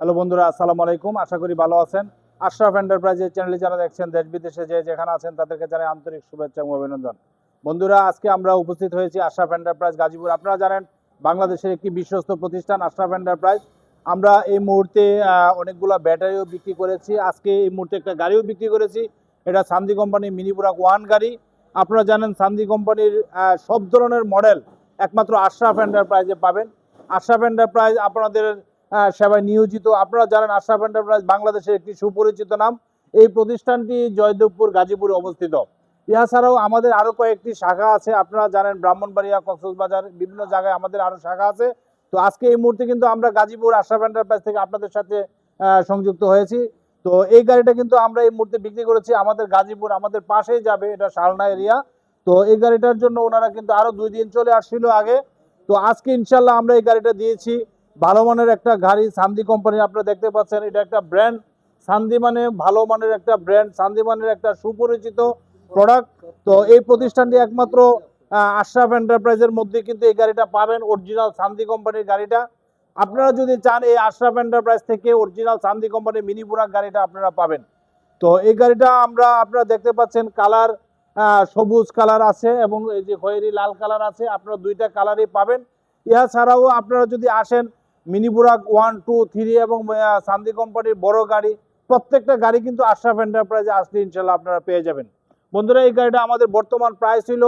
Hello বন্ধুরা, আসসালামু আলাইকুম। আশা করি ভালো আছেন। আশরাফ এন্টারপ্রাইজের চ্যানেলে যারা দেখছেন দেশ বিদেশে যে যেখানে আছেন, তাদেরকে জানাই আন্তরিক শুভেচ্ছা এবং অভিনন্দন। বন্ধুরা, আজকে আমরা উপস্থিত হয়েছি আশরাফ এন্টারপ্রাইজ গাজীপুর। আপনারা জানেন, বাংলাদেশের একটি বিশ্বস্ত প্রতিষ্ঠান আশরাফ এন্টারপ্রাইজ আমরা এই মুহূর্তে অনেকগুলো ব্যাটারিও বিক্রি করেছি। আজকে এই মুহূর্তে একটা গাড়িও বিক্রি করেছি। এটা Sandi company mini Buraq one গাড়ি। আপনারা জানেন সান্দি কোম্পানির সব ধরনের মডেল একমাত্র আশরাফ এন্টারপ্রাইজে পাবেন। আশরাফ এন্টারপ্রাইজ আপনাদের সেবায় নিয়োজিত। আপনারা জানেন আশরাফ এন্টারপ্রাইজ বাংলাদেশের একটি সুপরিচিত নাম। এই প্রতিষ্ঠানটি জয়দেবপুর, গাজীপুরে অবস্থিত। ইহা ছাড়াও আমাদের আরও কয়েকটি শাখা আছে। আপনারা জানেন ব্রাহ্মণবাড়িয়া, কক্সবাজার, বিভিন্ন জায়গায় আমাদের আরও শাখা আছে। তো আজকে এই মুহূর্তে কিন্তু আমরা গাজীপুর আশরাফ এন্টারপ্রাইজ থেকে আপনাদের সাথে সংযুক্ত হয়েছি। তো এই গাড়িটা কিন্তু আমরা এই মুহূর্তে বিক্রি করেছি। আমাদের গাজীপুর আমাদের পাশেই যাবে, এটা শালনা এরিয়া। তো এই গাড়িটার জন্য ওনারা কিন্তু আরও দুই দিন চলে আসছিল আগে। তো আজকে ইনশাল্লাহ আমরা এই গাড়িটা দিয়েছি। ভালো মানের একটা গাড়ি সান্দি কোম্পানি আপনারা দেখতে পাচ্ছেন, এটা একটা ব্র্যান্ড সান্দি মানে ভালো মানের একটা ব্র্যান্ড সান্দি মানের একটা সুপরিচিত প্রোডাক্ট তো এই প্রতিষ্ঠানটি একমাত্র আশরাফ এন্টারপ্রাইজের মধ্যে কিন্তু এই গাড়িটা পাবেন অরিজিনাল সান্দি কোম্পানির গাড়িটা। আপনারা যদি চান এই আশরাফ এন্টারপ্রাইজ থেকে অরিজিনাল সান্দি কোম্পানির মিনি বুরাক গাড়িটা আপনারা পাবেন। তো এই গাড়িটা আমরা, আপনারা দেখতে পাচ্ছেন কালার সবুজ কালার আছে এবং এই যে খয়েরি লাল কালার আছে, আপনারা দুইটা কালারই পাবেন। ইহা ছাড়াও আপনারা যদি আসেন mini Buraq one two three এবং সান্দি কোম্পানির বড় গাড়ি। প্রত্যেকটা গাড়ি কিন্তু আশরাফ এন্টারপ্রাইজে আসলে ইনশাল্লাহ আপনারা পেয়ে যাবেন। বন্ধুরা, এই গাড়িটা আমাদের বর্তমান প্রাইস ছিল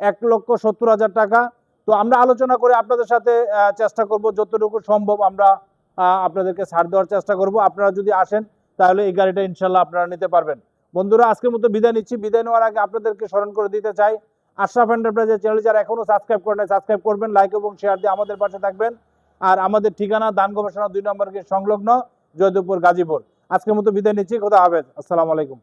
এক লক্ষ সত্তর হাজার টাকা। তো আমরা আলোচনা করে আপনাদের সাথে চেষ্টা করব যতটুকু সম্ভব আমরা আপনাদেরকে ছাড় দেওয়ার চেষ্টা করব। আপনারা যদি আসেন, তাহলে এই গাড়িটা ইনশাল্লাহ আপনারা নিতে পারবেন। বন্ধুরা, আজকের মতো বিদায় নিচ্ছি। বিদায় নেওয়ার আগে আপনাদেরকে স্মরণ করে দিতে চাই আশরাফ এন্টারপ্রাইজের চ্যানেল যারা এখনও সাবস্ক্রাইব করেন সাবস্ক্রাইব করবেন লাইক এবং শেয়ার দিয়ে আমাদের পাশে থাকবেন। আর আমাদের ঠিকানা দান গবেষণা দুই নম্বরকে সংলগ্ন জয়দেবপুর গাজীপুর। আজকের মতো বিদায় নিচ্ছি, খোদা হাফেজ। আসসালামু আলাইকুম।